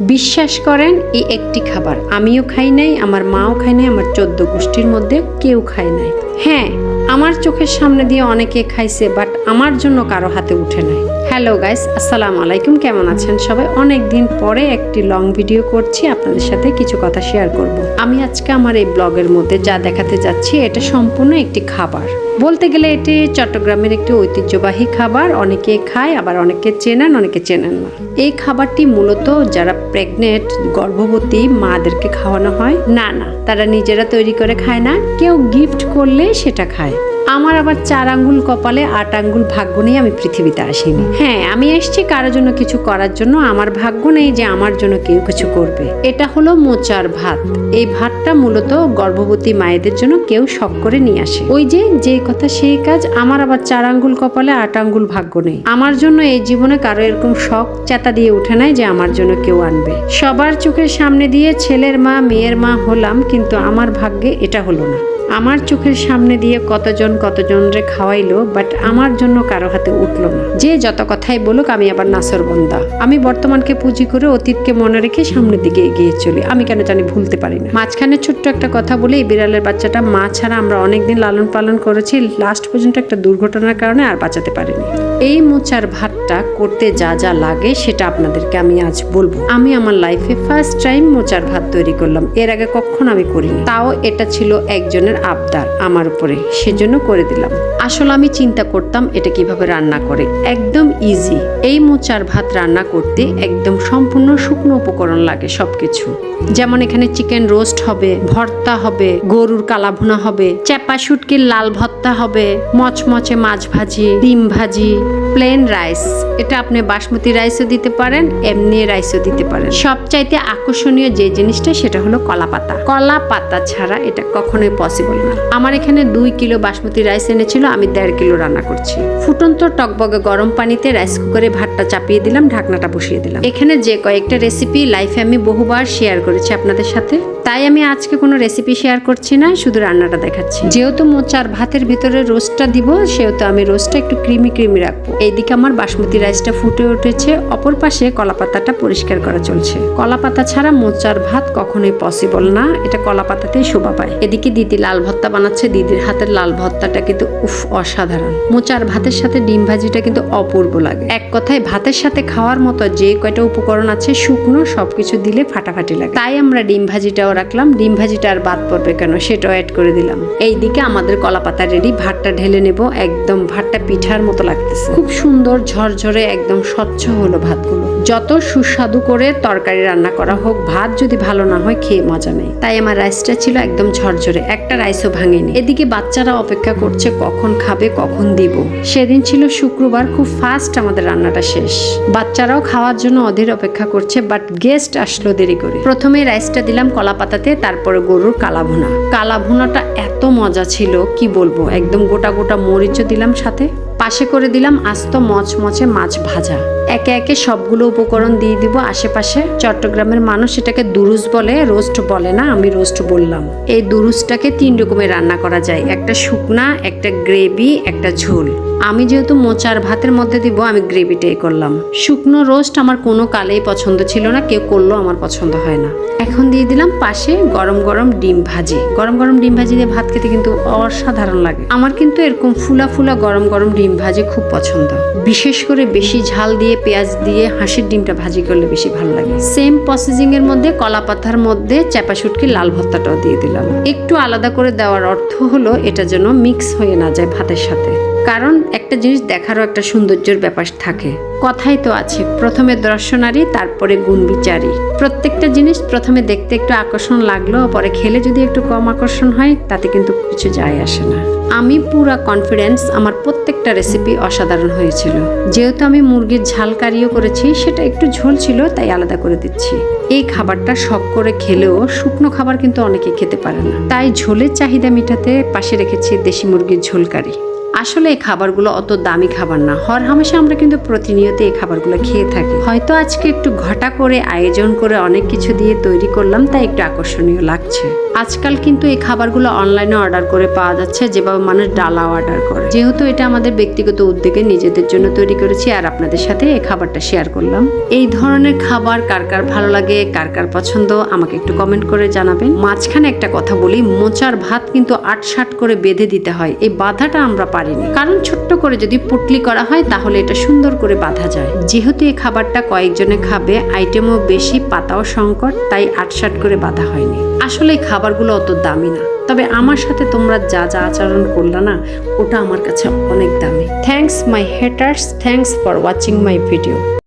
বিশ্বাস করেন এই একটি খাবার। আমিও খাই নাই, আমার মাও খাই নাই, আমার চোদ্দ গোষ্ঠীর মধ্যে কেউ খায় নাই। হ্যাঁ আমার চোখের সামনে দিয়ে অনেকে খাইছে বাট আমার জন্য কারও হাতে উঠে নাই। হ্যালো গাইস আসসালামু আলাইকুম, কেমন আছেন সবাই? অনেক দিন পরে একটি লং ভিডিও করছি, আপনাদের সাথে কিছু কথা শেয়ার করব। আমি আজকে আমার এই ব্লগের মধ্যে যা দেখাতে যাচ্ছি, এটা সম্পূর্ণ একটি খাবার। বলতে গেলে এটি চট্টগ্রামের একটি ঐতিহ্যবাহী খাবার। অনেকে খায়, আবার অনেকে চেনেন অনেকে চেনেন না। এই খাবারটি মূলত যারা প্রেগনেন্ট গর্ভবতী মাদেরকে খাওয়ানো হয়, না না, তারা নিজেরা তৈরি করে খায় না। কেউ গিফট করলে সেটা খায়। আমার আবার চার আঙ্গুল কপালে আট আঙ্গুল ভাগ্য নিয়ে আমি পৃথিবীতে আসিনি। হ্যাঁ আমি এসেছি কারোর জন্য কিছু করার জন্য, আমার ভাগ্য নেই যে আমার জন্য কেউ কিছু করবে। এটা হলো মোচার ভাত। এই ভাতটা মূলত গর্ভবতী মায়েদের জন্য কেউ শখ করে নিয়ে আসে। ওই যে যে কথা সেই কাজ, আমার আবার চার আঙ্গুল কপালে আট আঙ্গুল ভাগ্য নেই। আমার জন্য এই জীবনে কারও এরকম শখ চেতা দিয়ে উঠে নাই যে আমার জন্য কেউ আনবে। সবার চোখের সামনে দিয়ে ছেলের মা, মেয়ের মা হলাম, কিন্তু আমার ভাগ্যে এটা হলো না। আমার চোখের সামনে দিয়ে কতজন কতজনরে খাওয়াইলো বাট আমার জন্য কারও হাতে উঠল না। যে যত কথাই বলুক, আমি আবার নাসর বন্দা। আমি বর্তমানকে পুঁজি করে অতীতকে মনে রেখে সামনের দিকে এগিয়ে চলি। আমি কেন জানি ভুলতে পারি না। মাঝখানে ছোট্ট একটা কথা বলে এই বিড়ালের বাচ্চাটা মা ছাড়া আমরা অনেকদিন লালন পালন করেছি লাস্ট পর্যন্ত একটা দুর্ঘটনার কারণে আর বাঁচাতে পারিনি। এই মোচার ভাতটা করতে যা যা লাগে, সেটা আপনাদেরকে আমি আজ বলব। আমি আমার লাইফে ফার্স্ট টাইম মোচার ভাত তৈরি করলাম। এর আগে কখনো আমি করিনি। তাও এটা ছিল একজনের আবদার আমার উপরে। সেজন্য করে দিলাম। আসলে আমি চিন্তা করতাম এটা কীভাবে রান্না করে। একদম ইজি এই মোচার ভাত রান্না করতে একদম সম্পূর্ণ শুকনো উপকরণ লাগে সবকিছু। যেমন এখানে চিকেন রোস্ট হবে, ভর্তা হবে, গরুর কালাভুনা হবে, চ্যাপা শুটকির লাল ভর্তা হবে, মচমচে মাছ ভাজি, ডিম ভাজি প্লেন রাইস এটা আপনি বাসমতি রাইসও দিতে পারেন, এমনি রাইসও দিতে পারেন। সবচাইতে আকর্ষণীয় যে জিনিসটা সেটা হলো কলা পাতা কলা পাতা ছাড়া এটা কখনোই পসিবল না। আমার এখানে দুই কিলো বাসমতি রাইস এনেছিল, আমি দেড় কিলো রান্না করছি। ফুটন্ত টকবগে গরম পানিতে রাইস কুকারে ভাতটা চাপিয়ে দিলাম, ঢাকনাটা বসিয়ে দিলাম। এখানে যে কয়েকটা রেসিপি লাইফে আমি বহুবার শেয়ার করেছি আপনাদের সাথে। তাই আমি আজকে কোনো রেসিপি শেয়ার করছি না, শুধু রান্নাটা দেখাচ্ছি। যেহেতু মোচার ভাতের ভিতরে রোস্টটা দিব, সেহেতু আমি রোস্টটা একটু ক্রিমি ক্রিমি রাখব। এইদিকে আমার বাসমতি রাইসটা ফুটে উঠেছে, অপর পাশে কলা পাতাটা পরিষ্কার করা চলছে। কলা পাতা ছাড়া মোচার ভাত কখনোই পসিবল না, এটা কলা পাতাতেই শোভা পায়। এদিকে দিদি লাল ভর্তা বানাচ্ছে, দিদির হাতের লাল ভর্তাটা কিন্তু উফ, অসাধারণ। মোচার ভাতের সাথে ডিম ভাজিটা কিন্তু অপূর্ব লাগে। এক কথায়, ভাতের সাথে খাওয়ার মতো যে কয়টা উপকরণ আছে, শুকনো সবকিছু দিলে ফাটাফাটি লাগে। তাই আমরা ডিম ভাজিটাও রাখলাম, ডিম ভাজিটা আর বাদ পড়বে কেন সেটাও অ্যাড করে দিলাম। এইদিকে আমাদের কলা পাতা রেডি ভাতটা ঢেলে নেব, একদম ভাতটা পিঠার মতো লাগতেছে। খুব সুন্দর ঝরঝরে, একদম স্বচ্ছ হলো ভাতগুলো। যত সুস্বাদু করে তরকারি রান্না করা হোক, ভাত যদি ভালো না হয়, খেয়ে মজা নেই। তাই আমার রাইসটা ছিল একদম ঝরঝরে, একটা রাইসও ভাঙেনি। এদিকে বাচ্চারা অপেক্ষা করছে, কখন খাবে, কখন দিব। সেদিন ছিল শুক্রবার, খুব ফাস্ট আমাদের রান্নাটা শেষ। বাচ্চারাও খাওয়ার জন্য অধীর অপেক্ষা করছে বাট গেস্ট আসলো দেরি করে। প্রথমে রাইসটা দিলাম কলা পাতাতে, তারপরে গরুর কালা ভুনা কালা ভুনাটা এত মজা ছিল, কি বলব? একদম গোটা গোটা মরিচও দিলাম সাথে। পাশে করে দিলাম আস্ত মচমচে মাছ ভাজা। একে একে সবগুলো উপকরণ দিয়ে দিব। আশেপাশে চট্টগ্রামের মানুষ এটাকে দুরুস বলে, রোস্ট বলে না, আমি রোস্ট বললাম। এই দুরুসটাকে তিন রকমের রান্না করা যায়। একটা শুকনা, একটা গ্রেভি, একটা ঝোল। আমি যেহেতু মোচার ভাতের মধ্যে দিব, আমি গ্রেভিটাই করলাম। শুকনো রোস্ট আমার কোনো কালেই পছন্দ ছিল না, কেউ করলেও আমার পছন্দ হয় না। এখন দিয়ে দিলাম পাশে গরম গরম ডিম ভাজি। গরম গরম ডিম ভাজি দিয়ে ভাত খেতে কিন্তু অসাধারণ লাগে। আমার কিন্তু এরকম ফুলা ফুলা গরম গরম ডিম ভাজি খুব পছন্দ। বিশেষ করে বেশি ঝাল দিয়ে, পেঁয়াজ দিয়ে হাঁসের ডিমটা ভাজি করলে বেশি ভালো লাগে। সেম প্রসেসিং এর মধ্যে কলা পাতার মধ্যে চাপা শুটকি, লাল ভর্তাটাও দিয়ে দিলাম। একটু আলাদা করে দেওয়ার অর্থ হলো, এটা যেন মিক্স হয়ে না যায় ভাতের সাথে। কারণ একটা জিনিস দেখারও একটা সৌন্দর্যের ব্যাপার থাকে। কথাই তো আছে, প্রথমে দর্শনারী তারপরে গুণ বিচারী প্রত্যেকটা জিনিস প্রথমে দেখতে একটু আকর্ষণ লাগল, পরে খেলে যদি একটু কম আকর্ষণ হয়, তাতে কিন্তু কিছু যায় আসে না। আমি পুরা কনফিডেন্স আমার প্রত্যেকটা রেসিপি অসাধারণ হয়েছিল। যেহেতু আমি মুরগির ঝাল কারিও করেছি, সেটা একটু ঝোল ছিল, তাই আলাদা করে দিচ্ছি। এই খাবারটা শখ করে খেলেও শুকনো খাবার কিন্তু অনেকে খেতে পারে না। তাই ঝোলের চাহিদা মেটাতে পাশে রেখেছি দেশি মুরগির ঝোল কারি। আসলে এই খাবারগুলো অত দামি খাবার না। হর হামেশা আমরা কিন্তু প্রতিনিয়ত এই খাবারগুলো খেয়ে থাকি। হয়তো আজকে একটু ঘটা করে, আয়োজন করে অনেক কিছু দিয়ে তৈরি করলাম, তাই একটু আকর্ষণীয় লাগছে। আজকাল কিন্তু এই খাবারগুলো অনলাইনে অর্ডার করে পাওয়া যাচ্ছে, যেভাবে মানুষ ডালা অর্ডার করে। যেহেতু এটা আমাদের ব্যক্তিগত উদ্যোগে নিজেদের জন্য তৈরি করেছি, আর আপনাদের সাথে এই খাবারটা শেয়ার করলাম। এই ধরনের খাবার কার কার ভালো লাগে, কার কার পছন্দ, আমাকে একটু কমেন্ট করে জানাবেন। মাঝখানে একটা কথা বলি, মোচার ভাত কিন্তু আট ষাট করে বেঁধে দিতে হয়। এই বাধাটা আমরা পারিনি। কারণ ছোট্ট করে যদি পুটলি করা হয়, তাহলে এটা সুন্দর করে বাঁধা যায়। যেহেতু এই খাবারটা কয়েকজনে খাবে, আইটেমও বেশি, পাতাও সংকট, তাই আটসাট করে বাঁধা হয়নি। আসলে খাবারগুলো অত দামি না। তবে আমার সাথে তোমরা যা যা আচরণ করলা না, ওটা আমার কাছে অনেক দামি। Thanks my haters thanks for watching my video